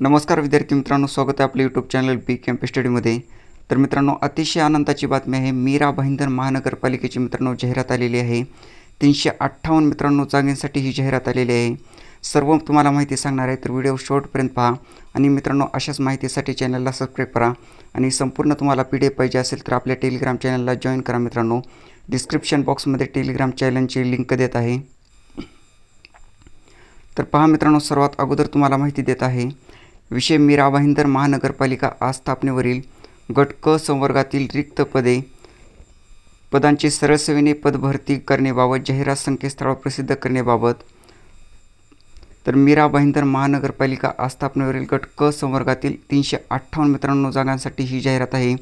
नमस्कार विद्यार्थी मित्रांनो स्वागत आहे आपल्या यूट्यूब चॅनल बी कॅम्प स्टडीमध्ये तर मित्रांनो अतिशय आनंदाची बातमी आहे मीरा भाईंदर महानगरपालिकेची मित्रांनो जाहिरात आलेली आहे. तीनशे अठ्ठावन्न मित्रांनो जागेंसाठी ही जाहिरात आलेली आहे. सर्व तुम्हाला माहिती सांगणार आहे तर व्हिडिओ शॉर्टपर्यंत पहा. आणि मित्रांनो अशाच माहितीसाठी चॅनलला सबस्क्राईब करा. आणि संपूर्ण तुम्हाला पी डी एफ पाहिजे असेल तर आपल्या टेलिग्राम चॅनलला जॉईन करा मित्रांनो. डिस्क्रिप्शन बॉक्समध्ये टेलिग्राम चॅनलची लिंक देत आहे. तर पहा मित्रांनो सर्वात अगोदर तुम्हाला माहिती देत आहे विषय मीरा भाईंदर महानगरपालिका आस्थापनेवरील गट क संवर्गातील रिक्त पदे पदांची सरळ सेवेने पदभरती करण्याबाबत जाहिरात संकेतस्थळावर प्रसिद्ध करण्याबाबत. तर मीरा भाईंदर महानगरपालिका आस्थापनेवरील गट क संवर्गातील तीनशे अठ्ठावन्न मित्रांनो जागांसाठी ही जाहिरात आहे.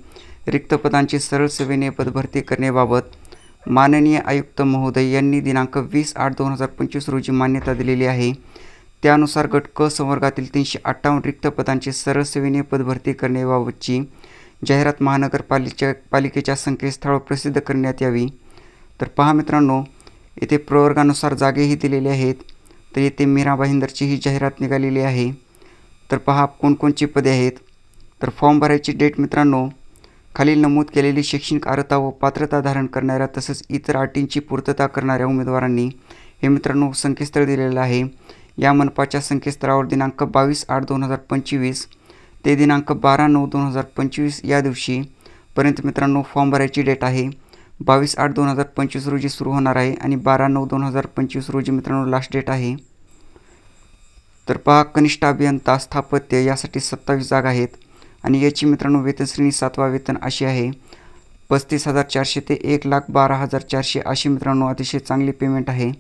रिक्त पदांची सरळ सेवेने पदभरती करण्याबाबत माननीय आयुक्त महोदय यांनी दिनांक वीस आठ दोन हजार पंचवीस रोजी मान्यता दिलेली आहे. त्यानुसार गट क संवर्गातील तीनशे अठ्ठावन्न रिक्त पदांची सरळ सेवेने पदभरती करण्याबाबतची जाहिरात महानगरपालिकेच्या पालिकेच्या संकेतस्थळावर प्रसिद्ध करण्यात यावी. तर पहा मित्रांनो येथे प्रवर्गानुसार जागेही दिलेले आहेत तर येथे मीरा भाईंदरची ही जाहिरात निघालेली आहे. तर पहा कोणकोणची पदे आहेत. तर फॉर्म भरायची डेट मित्रांनो खालील नमूद केलेली शैक्षणिक अर्हता व पात्रता धारण करणाऱ्या तसंच इतर अटींची पूर्तता करणाऱ्या उमेदवारांनी हे मित्रांनो संकेतस्थळ दिलेलं आहे. या मनपाच्या संकेतस्थळावर दिनांक बावीस आठ दोन हजार पंचवीस ते दिनांक बारा नऊ दोन हजार पंचवीस या दिवशी पर्यंत मित्रांनो फॉर्म भरायची डेट आहे. बावीस आठ दोन हजार पंचवीस रोजी सुरू होणार आहे आणि बारा नऊ दोन हजार पंचवीस रोजी मित्रांनो लास्ट डेट आहे. तर पहा कनिष्ठ अभियंता स्थापत्य यासाठी सत्तावीस जागा आहेत आणि याची मित्रांनो वेतनश्रेणी सातवा वेतन अशी आहे. पस्तीस हजार चारशे ते एक लाख बारा हजार चारशे अशी मित्रांनो अतिशय चांगली पेमेंट आहे.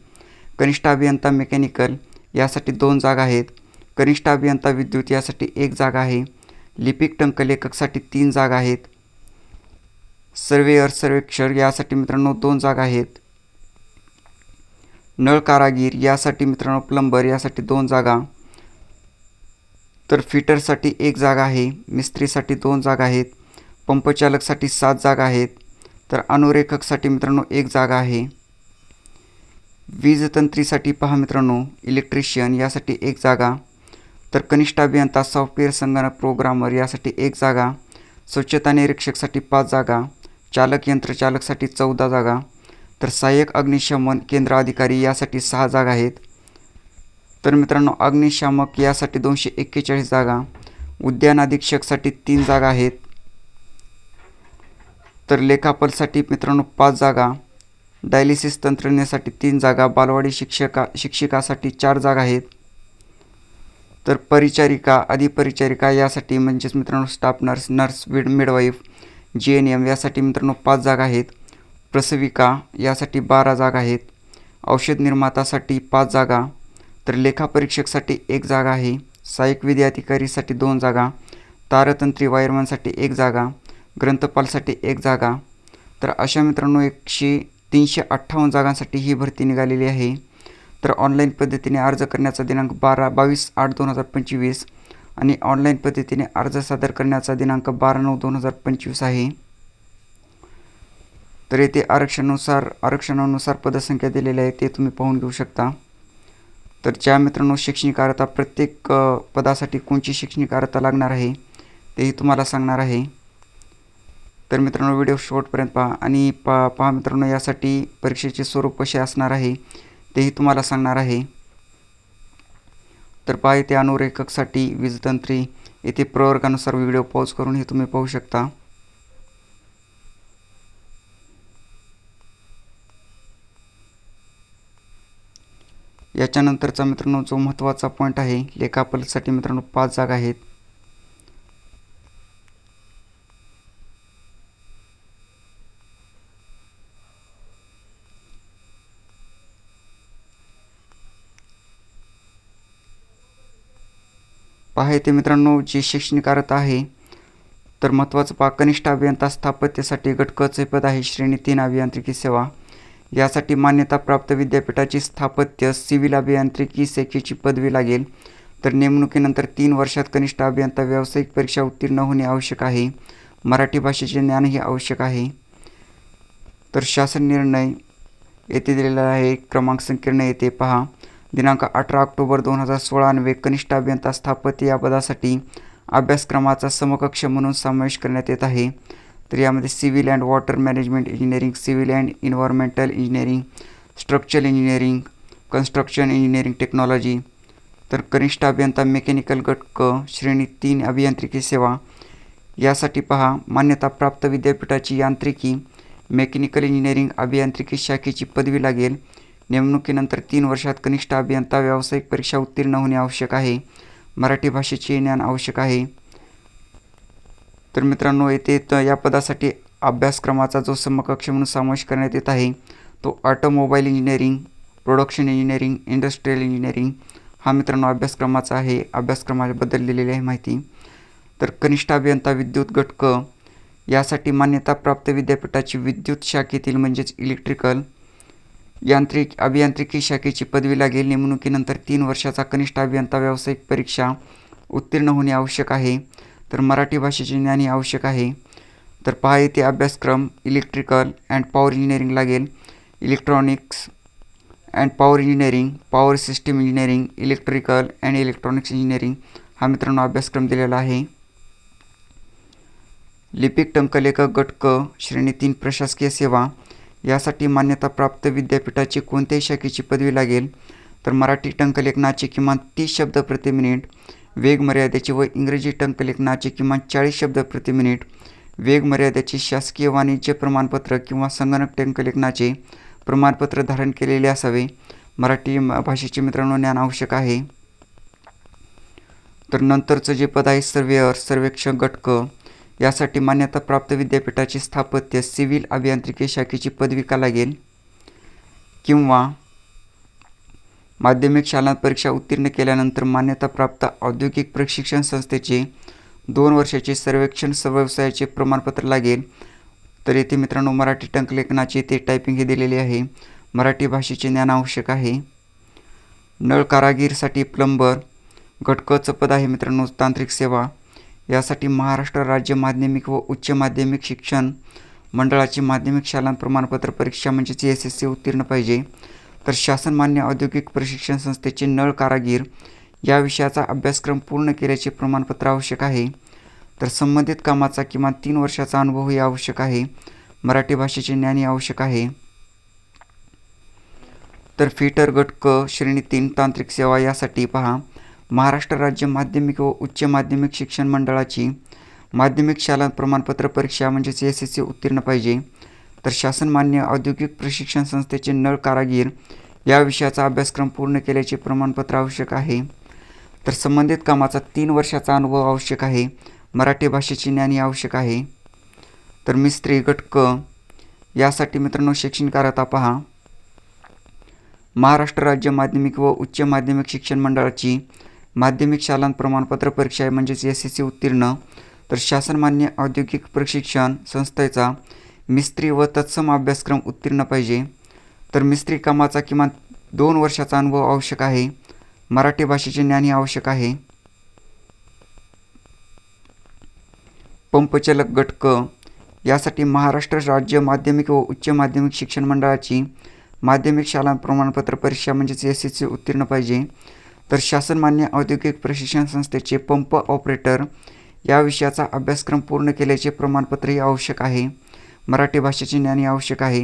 कनिष्ठ अभियंता मेकॅनिकल यासाठी दोन जागा आहेत. कनिष्ठ अभियंता विद्युत यासाठी एक जागा आहे. लिपिक टंकलेखकसाठी तीन जागा आहेत. सर्वेअर सर्वेक्षर यासाठी मित्रांनो दोन जागा आहेत. नळ कारागीर यासाठी मित्रांनो प्लंबर यासाठी दोन जागा. तर फिटरसाठी एक जागा आहे. मिस्त्रीसाठी दोन जागा आहेत. पंपचालकसाठी सात जागा आहेत. तर अनुरेखकसाठी मित्रांनो एक जागा आहे. वीजतंत्रीसाठी पहा मित्रांनो इलेक्ट्रिशियन यासाठी एक जागा तर कनिष्ठ अभियंता सॉफ्टवेअर संगणक प्रोग्रामर यासाठी एक जागा स्वच्छता निरीक्षकसाठी पाच जागा चालक यंत्रचालकसाठी चौदा जागा तर सहाय्यक अग्निशमन केंद्र अधिकारी यासाठी सहा जागा आहेत. तर मित्रांनो अग्निशामक यासाठी दोनशे एक्केचाळीस जागा उद्यान अधीक्षकसाठी तीन जागा आहेत. तर लेखापलसाठी मित्रांनो पाच जागा डायलिसिस तंत्रज्ञासाठी तीन जागा बालवाडी शिक्षका शिक्षिकासाठी चार जागा आहेत. तर परिचारिका अधिपरिचारिका यासाठी म्हणजेच मित्रांनो staff nurse nurse with midwife G N M यासाठी मित्रांनो पाच जागा आहेत. प्रसविका यासाठी बारा जागा आहेत. औषध निर्मातासाठी पाच जागा. तर लेखापरीक्षकसाठी एक जागा आहे. सहाय्यक विधी अधिकारीसाठी दोन जागा. तारतंत्री वायरमनसाठी एक जागा. ग्रंथपालसाठी एक जागा. तर अशा मित्रांनो एकशे तीनशे अठ्ठावन्न जागांसाठी ही भरती निघालेली आहे. तर ऑनलाईन पद्धतीने अर्ज करण्याचा दिनांक बारा बावीस आठ दोन हजार पंचवीस आणि ऑनलाईन पद्धतीने अर्ज सादर करण्याचा दिनांक बारा नऊ दोन हजार पंचवीस आहे. तर येथे आरक्षणानुसार आरक्षणानुसार पदसंख्या दिलेल्या आहे ते तुम्ही पाहून घेऊ शकता. तर ज्या मित्रांनो शैक्षणिक अर्हता प्रत्येक पदासाठी कोणची शैक्षणिक अर्हता लागणार आहे तेही तुम्हाला सांगणार आहे. तर मित्रांनो व्हिडिओ शेवटपर्यंत पहा. आणि पा पहा मित्रांनो यासाठी परीक्षेचे स्वरूप कसे असणार आहे तेही तुम्हाला सांगणार आहे. तर पहा येथे अनुरेखकसाठी वीजतंत्री. येथे प्रवर्गानुसार व्हिडिओ पॉज करून हे तुम्ही पाहू शकता. याच्यानंतरचा मित्रांनो जो महत्त्वाचा पॉईंट आहे लेखापलसाठी मित्रांनो पाच जागा आहेत. पहा येथे मित्रांनो जी शैक्षणिक अर्हता आहे तर महत्त्वाचं पहा कनिष्ठ अभियंता स्थापत्यासाठी गटकचे पद आहे श्रेणी तीन अभियांत्रिकी सेवा. यासाठी मान्यताप्राप्त विद्यापीठाची स्थापत्य सिव्हिल अभियांत्रिकी शाखेची पदवी लागेल. तर नेमणुकीनंतर तीन वर्षात कनिष्ठ अभियंता व्यावसायिक परीक्षा उत्तीर्ण होणे आवश्यक आहे. मराठी भाषेचे ज्ञानही आवश्यक आहे. तर शासन निर्णय येथे दिलेला आहे क्रमांक संकीर्ण येथे पहा. दिनांक अठरा ऑक्टोबर दोन हजार सोळा अन्वे कनिष्ठ अभियंता स्थापत्य या पदासाठी अभ्यासक्रमाचा समकक्ष म्हणून समावेश करण्यात येत आहे. तर यामध्ये civil and water management engineering civil and environmental engineering structural engineering construction engineering technology. तर कनिष्ठ अभियंता मेकॅनिकल गट क श्रेणी तीन अभियांत्रिकी सेवा. यासाठी पहा मान्यताप्राप्त विद्यापीठाची यांत्रिकी मेकॅनिकल इंजिनिअरिंग अभियांत्रिकी शाखेची पदवी लागेल. नेमणुकीनंतर तीन वर्षात कनिष्ठ अभियंता व्यावसायिक परीक्षा उत्तीर्ण होणे आवश्यक आहे. मराठी भाषेचे ज्ञान आवश्यक आहे. तर मित्रांनो येथे त या पदासाठी अभ्यासक्रमाचा जो समकक्ष म्हणून समावेश करण्यात येत आहे तो automobile engineering production engineering industrial engineering हा मित्रांनो अभ्यासक्रमाचा आहे. अभ्यासक्रमाबद्दल दिलेली आहे माहिती. तर कनिष्ठ अभियंता विद्युत घटक यासाठी मान्यताप्राप्त विद्यापीठाची विद्युत शाखेतील म्हणजेच इलेक्ट्रिकल यांत्रिक अभियांत्रिकी शाखेची पदवी लागेल. नेमणुकीनंतर तीन वर्षाचा कनिष्ठ अभियंता व्यावसायिक परीक्षा उत्तीर्ण होणे आवश्यक आहे. तर मराठी भाषेचे ज्ञानी आवश्यक आहे. तर पहा येथे अभ्यासक्रम इलेक्ट्रिकल अँड पॉवर इंजिनिअरिंग लागेल. Electronics and power engineering power system engineering electrical and electronics engineering हा मित्रांनो अभ्यासक्रम दिलेला आहे. लिपिक टंकलेखक गट क श्रेणी तीन प्रशासकीय सेवा यासाठी मान्यताप्राप्त विद्यापीठाची कोणत्याही शाखेची पदवी लागेल. तर मराठी टंकलेखनाचे किमान तीस शब्द प्रति मिनिट वेग मर्यादेचे व इंग्रजी टंकलेखनाचे किमान चाळीस शब्द प्रति मिनिट वेग मर्यादेचे शासकीय वाणिज्य प्रमाणपत्र किंवा संगणक टंकलेखनाचे प्रमाणपत्र धारण केलेले असावे. मराठी म- भाषेचे मित्रांनो ज्ञान आवश्यक आहे. तर नंतरचं जे पद आहे सर्वेअर सर्वेक्षक गट यासाठी मान्यताप्राप्त विद्यापीठाची स्थापत्य सिव्हिल अभियांत्रिकी शाखेची पदविका लागेल? किंवा माध्यमिक शाळा परीक्षा उत्तीर्ण केल्यानंतर मान्यताप्राप्त औद्योगिक प्रशिक्षण संस्थेचे दोन वर्षाचे सर्वेक्षण व्यवसायाचे प्रमाणपत्र लागेल? तर येथे मित्रांनो मराठी टंकलेखनाचे ते टायपिंग हे दिलेले आहे. मराठी भाषेचे ज्ञान आवश्यक आहे. नळ कारागीरसाठी प्लंबर घटकचं पद आहे मित्रांनो तांत्रिक सेवा. यासाठी महाराष्ट्र राज्य माध्यमिक व उच्च माध्यमिक शिक्षण मंडळाची माध्यमिक शाळा प्रमाणपत्र परीक्षा म्हणजेच एस एस सी उत्तीर्ण पाहिजे. तर शासनमान्य औद्योगिक प्रशिक्षण संस्थेचे नळ कारागीर या विषयाचा अभ्यासक्रम पूर्ण केल्याचे प्रमाणपत्र आवश्यक आहे. तर संबंधित कामाचा किमान तीन वर्षाचा अनुभवही आवश्यक आहे. मराठी भाषेचे ज्ञानही आवश्यक आहे. तर फिटर गट क श्रेणी तीन तांत्रिक सेवा यासाठी पहा. महाराष्ट्र राज्य माध्यमिक व उच्च माध्यमिक शिक्षण मंडळाची माध्यमिक शाला प्रमाणपत्र परीक्षा म्हणजेच एस एस सी उत्तीर्ण पाहिजे. तर शासनमान्य औद्योगिक प्रशिक्षण संस्थेचे नळ कारागीर या विषयाचा अभ्यासक्रम पूर्ण केल्याचे प्रमाणपत्र आवश्यक आहे. तर संबंधित कामाचा तीन वर्षाचा अनुभव आवश्यक आहे. मराठी भाषेची ज्ञानी आवश्यक आहे. तर मिस्त्री गटक यासाठी मित्रांनो शैक्षणिक अर्हता पहा. महाराष्ट्र राज्य माध्यमिक व उच्च माध्यमिक शिक्षण मंडळाची माध्यमिक शालांत प्रमाणपत्र परीक्षा आहे म्हणजेच एस एस सी उत्तीर्ण. तर शासनमान्य औद्योगिक प्रशिक्षण संस्थेचा मिस्त्री व तत्सम अभ्यासक्रम उत्तीर्ण पाहिजे. तर मिस्त्री कामाचा किमान दोन वर्षाचा अनुभव आवश्यक आहे. मराठी भाषेचे ज्ञानही आवश्यक आहे. पंपचलक गट क यासाठी महाराष्ट्र राज्य माध्यमिक व उच्च माध्यमिक शिक्षण मंडळाची माध्यमिक शाला प्रमाणपत्र परीक्षा म्हणजेच एस एस सी उत्तीर्ण पाहिजे. तर शासनमान्य औद्योगिक प्रशिक्षण संस्थेचे पंप ऑपरेटर या विषयाचा अभ्यासक्रम पूर्ण केल्याचे प्रमाणपत्रही आवश्यक आहे. मराठी भाषेचे ज्ञानही आवश्यक आहे.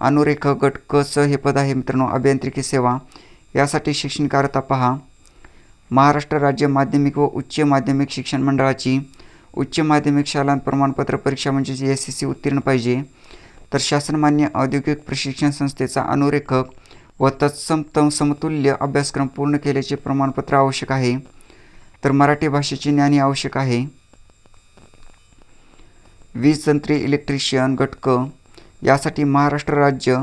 अनुरेख गट क स हे पद आहे मित्रांनो अभियांत्रिकी सेवा. यासाठी शैक्षणिक अर्हता पहा. महाराष्ट्र राज्य माध्यमिक व उच्च माध्यमिक शिक्षण मंडळाची उच्च माध्यमिक शाला प्रमाणपत्र परीक्षा म्हणजेच एस एस सी उत्तीर्ण पाहिजे. तर शासनमान्य औद्योगिक प्रशिक्षण संस्थेचा अनुरेखक व तत्सम तम समतुल्य अभ्यासक्रम पूर्ण केल्याचे प्रमाणपत्र आवश्यक आहे. तर मराठी भाषेचे ज्ञानी आवश्यक आहे. वीज तंत्री इलेक्ट्रिशियन घटक यासाठी महाराष्ट्र राज्य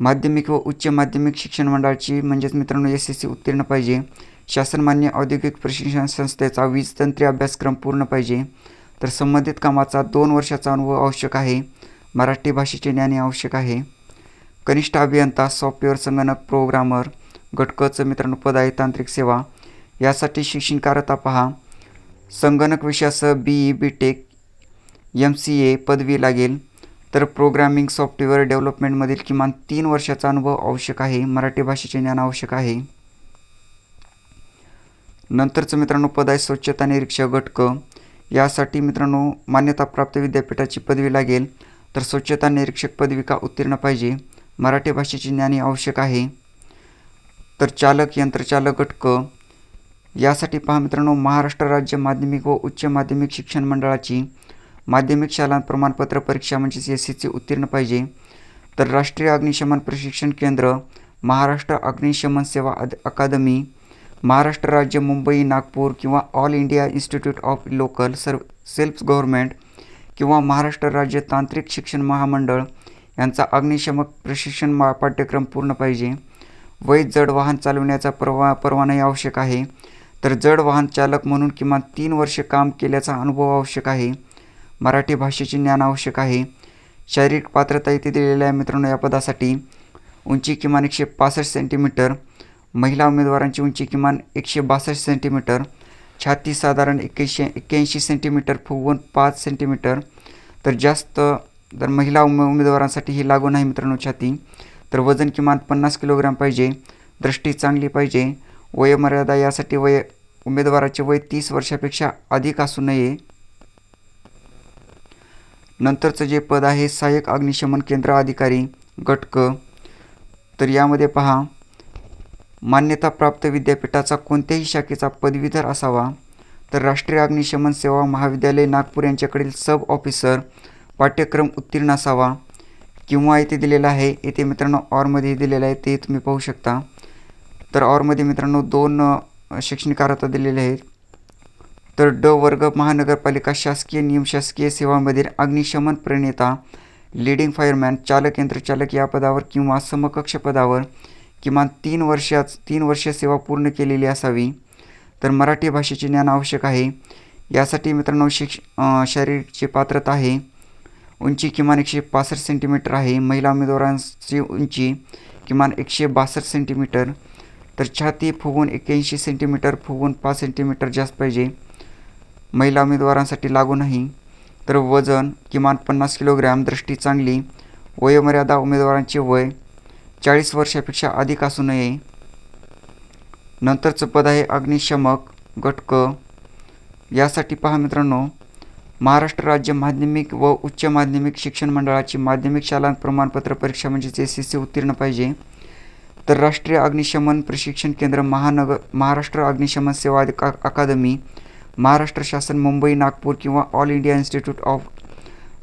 माध्यमिक व उच्च माध्यमिक शिक्षण मंडळाची म्हणजेच मित्रांनो एस एस सी उत्तीर्ण पाहिजे. शासनमान्य औद्योगिक प्रशिक्षण संस्थेचा वीज तंत्री अभ्यासक्रम पूर्ण पाहिजे. तर संबंधित कामाचा दोन वर्षाचा अनुभव आवश्यक आहे. मराठी भाषेचे ज्ञान आवश्यक आहे. कनिष्ठ अभियंता सॉफ्टवेअर संगणक प्रोग्रामर घटकचं मित्रांनो पद आहे तांत्रिक सेवा यासाठी शिक्षणकारता पहा. संगणक विषयासह B E B tech M C A पदवी लागेल. तर प्रोग्रामिंग सॉफ्टवेअर डेव्हलपमेंटमधील किमान तीन वर्षाचा अनुभव आवश्यक आहे. मराठी भाषेचे ज्ञान आवश्यक आहे. नंतरचं मित्रांनो पद आहे स्वच्छता निरीक्षक गटक यासाठी मित्रांनो मान्यताप्राप्त विद्यापीठाची पदवी लागेल. तर स्वच्छता निरीक्षक पदविका उत्तीर्ण पाहिजे. मराठी भाषेचे ज्ञान आवश्यक आहे. तर चालक यंत्रचालक घटक यासाठी पहा मित्रांनो महाराष्ट्र राज्य माध्यमिक व उच्च माध्यमिक शिक्षण मंडळाची माध्यमिक शाला प्रमाणपत्र परीक्षा म्हणजेच एस सी उत्तीर्ण पाहिजे. तर राष्ट्रीय अग्निशमन प्रशिक्षण केंद्र महाराष्ट्र अग्निशमन सेवा अद अकादमी महाराष्ट्र राज्य मुंबई नागपूर किंवा all India institute of local सर्व सेल्फ गव्हर्मेंट किंवा महाराष्ट्र राज्य तांत्रिक शिक्षण महामंडळ यांचा अग्निशमक प्रशिक्षण मा पाठ्यक्रम पूर्ण पाहिजे. वैध जड वाहन चालवण्याचा परवा परवानाही आवश्यक आहे. तर जड वाहन चालक म्हणून किमान तीन वर्ष काम केल्याचा अनुभव आवश्यक आहे. मराठी भाषेचे ज्ञान आवश्यक आहे. शारीरिक पात्रता इथे दिलेल्या आहे मित्रांनो या पदासाठी. उंची किमान एकशे पासष्ट सेंटीमीटर महिला उमेदवारांची उंची किमान एकशे बासष्ट सेंटीमीटर छाती साधारण एक्याऐंशी एक्क्याऐंशी सेंटीमीटर फुगवून पाच सेंटीमीटर तर जास्त तर महिला उम उमेदवारांसाठी ही लागू नाही मित्रांनो छाती. तर वजन किमान पन्नास किलोग्राम पाहिजे दृष्टी चांगली पाहिजे वयोमर्यादा यासाठी वय उमेदवाराचे वय तीस वर्षापेक्षा अधिक असू नये. नंतरचं जे पद आहे सहाय्यक अग्निशमन केंद्र अधिकारी गटक तर यामध्ये पहा मान्यताप्राप्त विद्यापीठाचा कोणत्याही शाखेचा पदवीधर असावा. तर राष्ट्रीय अग्निशमन सेवा महाविद्यालय नागपूर यांच्याकडील सब ऑफिसर पाठ्यक्रम उत्तीर्ण असावा किंवा इथे दिलेलं आहे येथे मित्रांनो ऑरमध्ये दिलेलं आहे ते तुम्ही पाहू शकता. तर ऑरमध्ये मित्रांनो दोन शैक्षणिक अर्हता दिलेले आहेत. तर ड वर्ग महानगरपालिका शासकीय नियमशासकीय सेवांमधील अग्निशमन प्रणेता लीडिंग फायरमॅन चालक यंत्रचालक या पदावर किंवा समकक्ष पदावर किमान तीन वर्षाच तीन वर्ष सेवा पूर्ण केलेली असावी. तर मराठी भाषेचे ज्ञान आवश्यक आहे. यासाठी मित्रांनो शिक्ष शारीरिकची पात्रता आहे. उंची किमान एकशे पासष्ट सेंटीमीटर आहे. महिला उमेदवारांची उंची किमान एकशे बासष्ट सेंटीमीटर तर छाती फुगून एक्क्याऐंशी सेंटीमीटर फुगून पाच सेंटीमीटर जास्त पाहिजे. महिला उमेदवारांसाठी लागू नाही. तर वजन किमान पन्नास किलोग्रॅम दृष्टी चांगली. वयोमर्यादा उमेदवारांचे वय चाळीस वर्षापेक्षा अधिक असू नये. नंतरचं पद आहे अग्निशमक गट यासाठी पहा मित्रांनो महाराष्ट्र राज्य माध्यमिक व उच्च माध्यमिक शिक्षण मंडळाची माध्यमिक शाला प्रमाणपत्र परीक्षा म्हणजेच एस एस सी उत्तीर्ण पाहिजे. तर राष्ट्रीय अग्निशमन प्रशिक्षण केंद्र महानगर महाराष्ट्र अग्निशमन सेवा अका अकादमी महाराष्ट्र शासन मुंबई नागपूर किंवा all India institute of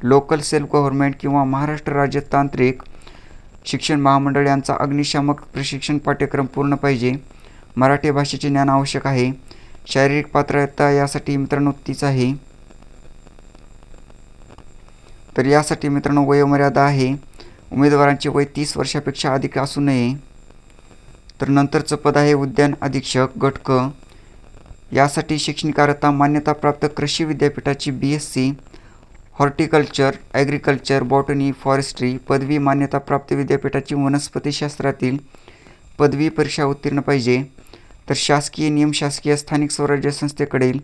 local self government किंवा महाराष्ट्र राज्य तांत्रिक शिक्षण महामंडळ यांचा अग्निशामक प्रशिक्षण पाठ्यक्रम पूर्ण पाहिजे. मराठी भाषेचे ज्ञान आवश्यक आहे. शारीरिक पात्रता यासाठी मित्रांनो तीच आहे. तर यासाठी मित्रांनो वयोमर्यादा आहे. उमेदवारांचे वय तीस वर्षापेक्षा अधिक असू नये. तर नंतरचं पद आहे उद्यान अधीक्षक गटक यासाठी शैक्षणिक अर्हता मान्यताप्राप्त कृषी विद्यापीठाची B S C horticulture agriculture botany forestry पदवी मान्यताप्राप्त विद्यापीठाची वनस्पतीशास्त्रातील पदवी परीक्षा उत्तीर्ण पाहिजे. तर शासकीय नियमशासकीय स्थानिक स्वराज्य संस्थेकडील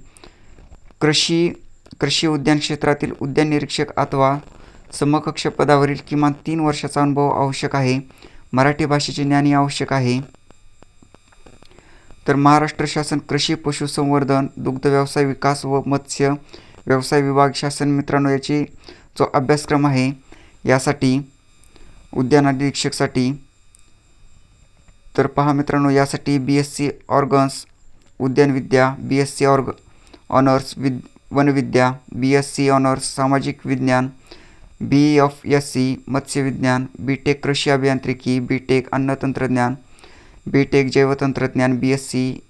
कृषी कृषी उद्यान क्षेत्रातील उद्यान निरीक्षक अथवा समकक्ष पदावरील किमान तीन वर्षाचा अनुभव आवश्यक आहे. मराठी भाषेचे ज्ञानही आवश्यक आहे. तर महाराष्ट्र शासन कृषी पशुसंवर्धन दुग्ध व्यवसाय विकास व मत्स्य व्यवसाय विभाग शासन मित्रांनो याची जो अभ्यासक्रम आहे यासाठी उद्यान निरीक्षकसाठी तर पहा मित्रांनो यासाठी बी एस सी ऑर्गन्स उद्यानविद्या बी एस सी ऑर्ग ऑनर्स विद वनविद्या बी एस सी ऑनर्स सामाजिक विज्ञान बी एफ एस सी मत्स्यविज्ञान बी टेक कृषी अभियांत्रिकी बी टेक अन्न तंत्रज्ञान बी टेक जैवतंत्रज्ञान B S C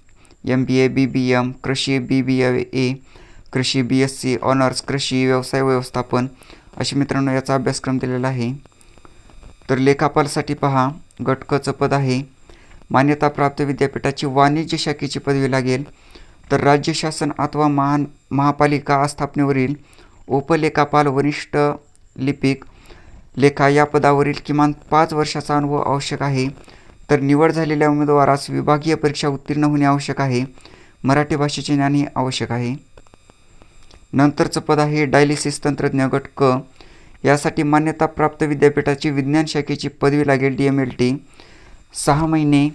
M B A B B M कृषी बी बी ए कृषी बी एस सी ऑनर्स कृषी व्यवसाय व्यवस्थापन असे मित्रांनो याचा अभ्यासक्रम दिलेला आहे. तर लेखापालसाठी पहा गटकचं पद आहे. मान्यताप्राप्त विद्यापीठाची वाणिज्य शाखेची पदवी लागेल. तर राज्य शासन अथवा महान महापालिका आस्थापनेवरील उपलेखापाल वरिष्ठ लिपिक लेखा या पदावरील किमान पाच वर्षाचा अनुभव आवश्यक आहे. तर निवड झालेल्या उमेदवारास विभागीय परीक्षा उत्तीर्ण होणे आवश्यक आहे. मराठी भाषेचे ज्ञानही आवश्यक आहे. नंतरचं पद आहे डायलिसिस तंत्रज्ञ गट क. यासाठी मान्यताप्राप्त विद्यापीठाची विज्ञान शाखेची पदवी लागेल डी एम एल टी. सहा महिने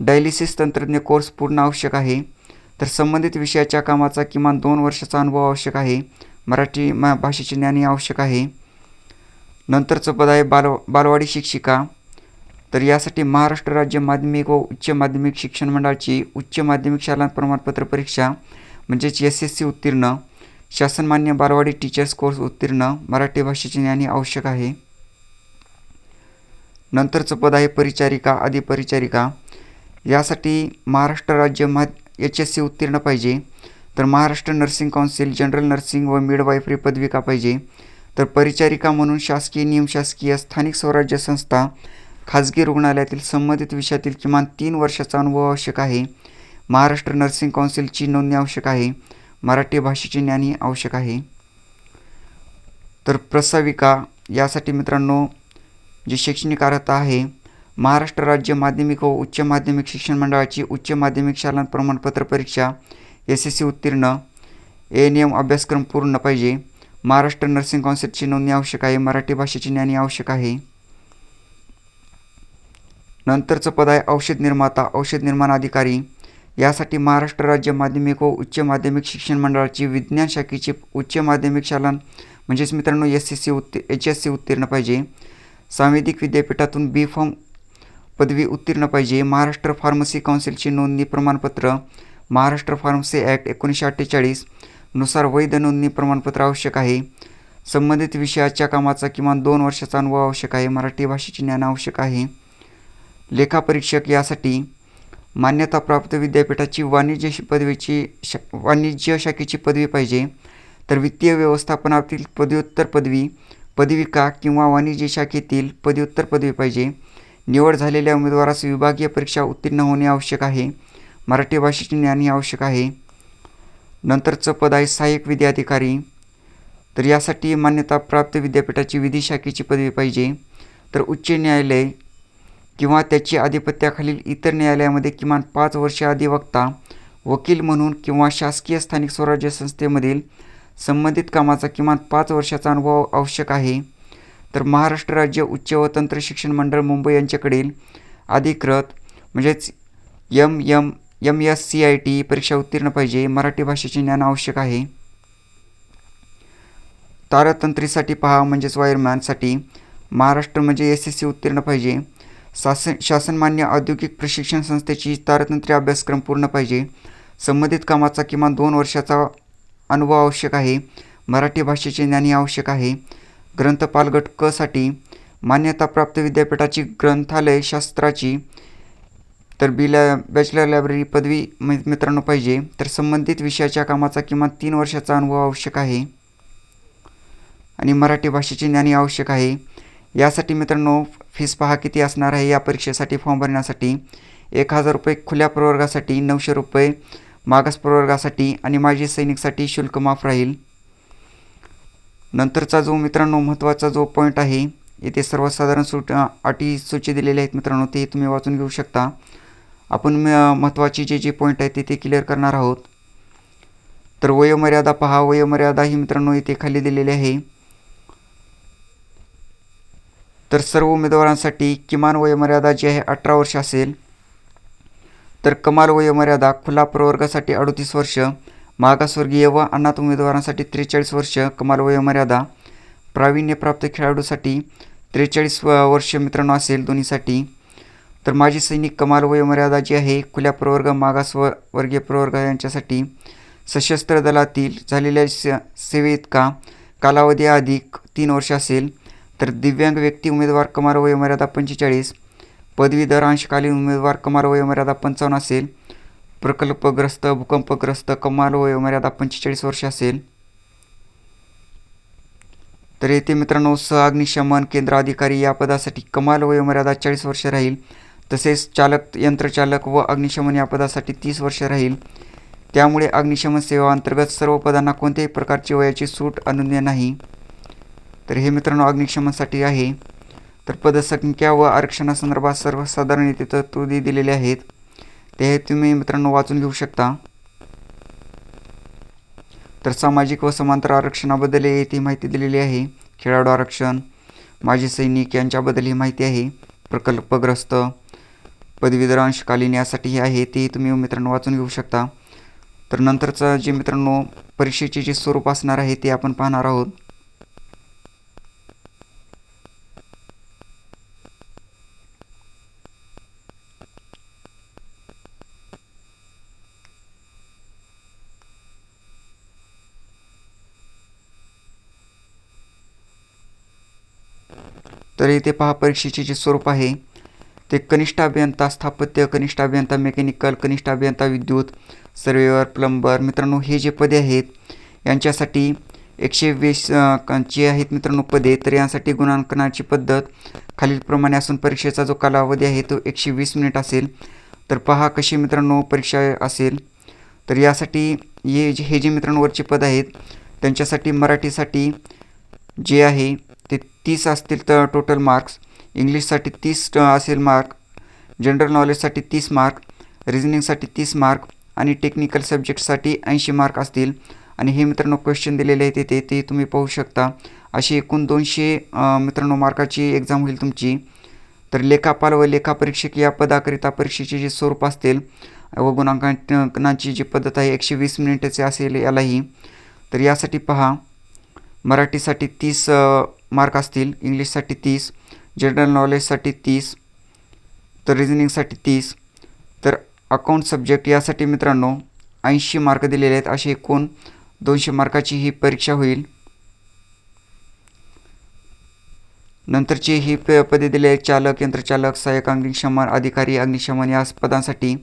डायलिसिस तंत्रज्ञ कोर्स पूर्ण आवश्यक आहे. तर संबंधित विषयाच्या कामाचा किमान दोन वर्षाचा अनुभव आवश्यक आहे. मराठी मा भाषेचे ज्ञानही आवश्यक आहे. नंतरचं पद आहे बाल बालवाडी शिक्षिका. तर यासाठी महाराष्ट्र राज्य माध्यमिक व उच्च माध्यमिक शिक्षण मंडळाची उच्च माध्यमिक शाला प्रमाणपत्र परीक्षा म्हणजेच एस एस सी उत्तीर्ण शासनमान्य बालवाडी टीचर्स कोर्स उत्तीर्ण मराठी भाषेचे ज्ञान आवश्यक आहे. नंतरचं पद आहे परिचारिका आदी परिचारिका यासाठी महाराष्ट्र राज्य मा एच एस सी उत्तीर्ण पाहिजे. तर Maharashtra nursing council general nursing व मिडवायफरी पदविका पाहिजे? तर परिचारिका म्हणून शासकीय नियमशासकीय स्थानिक स्वराज्य संस्था खाजगी रुग्णालयातील संबंधित विषयातील किमान तीन वर्षाचा अनुभव आवश्यक आहे. महाराष्ट्र नर्सिंग काउन्सिलची नोंदणी आवश्यक आहे. मराठी भाषेचे ज्ञानही आवश्यक आहे. तर प्रसाविका यासाठी मित्रांनो जी शैक्षणिक अर्हता आहे महाराष्ट्र राज्य माध्यमिक व उच्च माध्यमिक शिक्षण मंडळाची उच्च माध्यमिक शाळा प्रमाणपत्र परीक्षा एस एस सी उत्तीर्ण ए एन एम अभ्यासक्रम पूर्ण पाहिजे. महाराष्ट्र नर्सिंग कॉन्सेप्टची नोंदणी आवश्यक आहे. मराठी भाषेची ज्ञानी आवश्यक आहे. नंतरचं पद आहे औषध निर्माता औषध निर्माण अधिकारी. यासाठी महाराष्ट्र राज्य माध्यमिक व उच्च माध्यमिक शिक्षण मंडळाची विज्ञान शाखेची उच्च माध्यमिक शाळा म्हणजेच मित्रांनो एस एस सी उत्ती एच एस सी उत्तीर्ण पाहिजे. सांवेदिक विद्यापीठातून बी फॉर्म पदवी उत्तीर्ण पाहिजे. महाराष्ट्र फार्मसी काउन्सिलची नोंदणी प्रमाणपत्र. महाराष्ट्र फार्मसी ॲक्ट एकोणीसशे अठ्ठेचाळीसनुसार वैध नोंदणी प्रमाणपत्र आवश्यक आहे. संबंधित विषयाच्या कामाचा किमान दोन वर्षाचा अनुभव आवश्यक आहे. मराठी भाषेचे ज्ञान आवश्यक आहे. लेखापरीक्षक यासाठी मान्यताप्राप्त विद्यापीठाची वाणिज्य पदवीची श वाणिज्य शाखेची पदवी पाहिजे. तर वित्तीय व्यवस्थापनातील पदव्युत्तर पदवी पदविका किंवा वाणिज्य शाखेतील पदव्युत्तर पदवी पाहिजे. निवड झालेल्या उमेदवारास विभागीय परीक्षा उत्तीर्ण होणे आवश्यक आहे. मराठी भाषेचे ज्ञानही आवश्यक आहे. नंतरचं पद आहे सहाय्यक विद्याधिकारी. तर यासाठी मान्यताप्राप्त विद्यापीठाची विधी शाखेची पदवी पाहिजे. तर उच्च न्यायालय किंवा त्याची आधिपत्याखालील इतर न्यायालयामध्ये किमान पाच वर्षे अधिवक्ता वकील म्हणून किंवा शासकीय स्थानिक स्वराज्य संस्थेमधील संबंधित कामाचा किमान पाच वर्षाचा अनुभव आवश्यक आहे. तर महाराष्ट्र राज्य उच्च व तंत्र शिक्षण मंडळ मुंबई यांच्याकडील अधिकृत म्हणजेच M M M S C I T परीक्षा उत्तीर्ण पाहिजे मराठी भाषेचे ज्ञान आवश्यक आहे. तारतंत्रीसाठी पहा म्हणजेच वायरमॅनसाठी. महाराष्ट्र म्हणजे एस एस सी उत्तीर्ण पाहिजे. शासन शासनमान्य औद्योगिक प्रशिक्षण संस्थेची तारतंत्री अभ्यासक्रम पूर्ण पाहिजे. संबंधित कामाचा किमान दोन वर्षाचा अनुभव आवश्यक आहे. मराठी भाषेचे ज्ञानही आवश्यक आहे. ग्रंथपाल गट क साठी मान्यताप्राप्त विद्यापीठाची ग्रंथालय शास्त्राची तर बी लॅ बॅचलर लायब्ररी पदवी मि- मित्रांनो पाहिजे. तर संबंधित विषयाच्या कामाचा किमान तीन वर्षाचा अनुभव आवश्यक आहे. आणि मराठी भाषेचे ज्ञानी आवश्यक आहे. यासाठी मित्रांनो फीस पहा किती असणार आहे या परीक्षेसाठी फॉर्म भरण्यासाठी. एक हजार रुपये खुल्या प्रवर्गासाठी नऊशे रुपये मागास प्रवर्गासाठी आणि माजी सैनिकसाठी शुल्क माफ राहील. नंतरचा जो मित्रांनो महत्त्वाचा जो पॉईंट आहे येथे सर्वसाधारण सूट अटी सूची दिलेल्या आहेत मित्रांनो ते तुम्ही वाचून घेऊ शकता. आपण म- महत्त्वाचे जे जे पॉईंट आहेत ते ते क्लिअर करणार आहोत. तर वयोमर्यादा पहा. वयोमर्यादा ही मित्रांनो येथे खाली दिलेली आहे. तर सर्व उमेदवारांसाठी किमान वयोमर्यादा जी आहे अठरा वर्ष असेल. तर कमाल वयोमर्यादा खुला प्रवर्गासाठी अडतीस वर्ष. मागासवर्गीय व अनाथ उमेदवारांसाठी त्रेचाळीस वर्ष कमाल वयोमर्यादा प्रावीण्यप्राप्त खेळाडूसाठी त्रेचाळीस वर्ष मित्रांनो असेल दोन्हीसाठी. तर माजी सैनिक कमाल वयोमर्यादा जी आहे खुल्या प्रवर्ग मागास व वर्गीय प्रवर्ग यांच्यासाठी सशस्त्र दलातील झालेल्या स सेवेतका कालावधी अधिक तीन वर्ष असेल तर दिव्यांग व्यक्ती उमेदवार कमाल वयोमर्यादा पंचेचाळीस पदवीधर अंशकालीन उमेदवार कमाल वयोमर्यादा पंचावन्न असेल प्रकल्पग्रस्त भूकंपग्रस्त कमाल वयोमर्यादा पंचेचाळीस वर्ष असेल. तर येथे मित्रांनो सहअग्निशमन केंद्र अधिकारी या पदासाठी कमाल वयोमर्यादा चाळीस वर्ष राहील. तसेच चालक यंत्रचालक व अग्निशमन या पदासाठी तीस वर्ष राहील. त्यामुळे अग्निशमन सेवा अंतर्गत सर्व पदांना कोणत्याही प्रकारची वयाची सूट अनन्य नाही. तर हे मित्रांनो अग्निशमनसाठी आहे. तर पदसंख्या व आरक्षणासंदर्भात सर्वसाधारण येथे तरतुदी दिलेल्या आहेत. ते तुम्ही मित्रांनो वाचून घेऊ शकता. तर सामाजिक व समांतर आरक्षणाबद्दल येथे माहिती दिलेली आहे. खेळाडू आरक्षण माजी सैनिक यांच्याबद्दल ही माहिती आहे. प्रकल्पग्रस्त पदवीधर अंशकालीन यासाठी हे आहे ते तुम्ही मित्रांनो वाचून घेऊ शकता. तर नंतरचं जे मित्रांनो परीक्षेचे जे स्वरूप असणार आहे ते आपण पाहणार आहोत. तर इथे पहा परीक्षेचे जे स्वरूप आहे ते कनिष्ठ अभियंता स्थापत्य कनिष्ठ अभियंता मेकॅनिकल कनिष्ठ अभियंता विद्युत सर्वेअर प्लंबर मित्रांनो हे जे पदे आहेत यांच्यासाठी एकशे वीस अ, जे आहेत मित्रांनो पदे तर यासाठी गुणांकनाची पद्धत खालीलप्रमाणे असून परीक्षेचा जो कालावधी आहे तो एकशे वीस मिनिट असेल. तर पहा कशी मित्रांनो परीक्षा असेल. तर यासाठी हे जे हे जे मित्रांनो वरचे पद आहेत त्यांच्यासाठी मराठीसाठी जे आहे ते तीस असतील तर टोटल मार्क्स इंग्लिशसाठी तीस असेल मार्क जनरल नॉलेजसाठी तीस मार्क रिझनिंगसाठी तीस मार्क आणि टेक्निकल सब्जेक्टसाठी ऐंशी मार्क असतील. आणि हे मित्रांनो क्वेश्चन दिलेले आहेत ते ते तुम्ही पाहू शकता. अशी एकूण दोनशे मित्रांनो मार्काची एक्झाम होईल तुमची. तर लेखापाल व लेखापरीक्षक या पदाकरिता परीक्षेचे जे स्वरूप असतील व गुणांकनाची जी पद्धत आहे एकशे वीस मिनिटाचे असेल यालाही. तर यासाठी पहा. मराठीसाठी तीस मार्क असतील इंग्लिशसाठी तीस जनरल नॉलेजसाठी तीस तर रिझनिंगसाठी तीस तर अकाउंट सब्जेक्ट यासाठी मित्रांनो ऐंशी मार्क दिलेले आहेत. असे एकूण दोनशे मार्काची ही परीक्षा होईल. नंतरची ही प पदे दिले आहेत. चालक यंत्रचालक सहाय्यक अग्निशमन अधिकारी अग्निशमन या पदांसाठी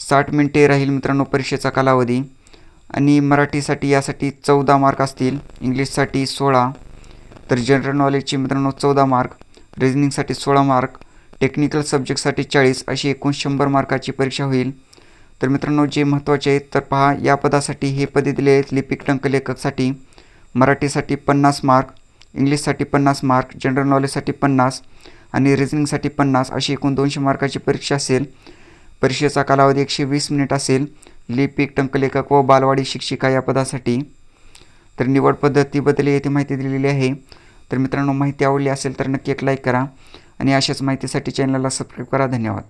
साठ मिनिटे राहील मित्रांनो परीक्षेचा कालावधी. आणि मराठीसाठी यासाठी चौदा मार्क असतील इंग्लिशसाठी सोळा. तर जनरल नॉलेजचे मित्रांनो चौदा मार्क रिजनिंगसाठी सोळा मार्क टेक्निकल सब्जेक्टसाठी चाळीस अशी एकूण शंभर मार्काची परीक्षा होईल. तर मित्रांनो जे महत्त्वाचे आहेत तर पहा या पदासाठी हे पदे दिले आहेत लिपिक टंकलेखकसाठी मराठीसाठी पन्नास मार्क इंग्लिशसाठी पन्नास मार्क जनरल नॉलेजसाठी पन्नास आणि रिजनिंगसाठी पन्नास अशी एकूण दोनशे मार्काची परीक्षा असेल. परीक्षेचा कालावधी एकशे वीस मिनिट असेल. लिपिक टंकलेखक व बालवाडी शिक्षिका या पदासाठी. तर निवड पद्धतीबद्दल येथे माहिती दिलेली आहे. तर मित्रांनो माहिती आवडली असेल तर नक्की एक लाईक करा आणि अशाच माहितीसाठी चॅनलला सबस्क्राईब करा. धन्यवाद.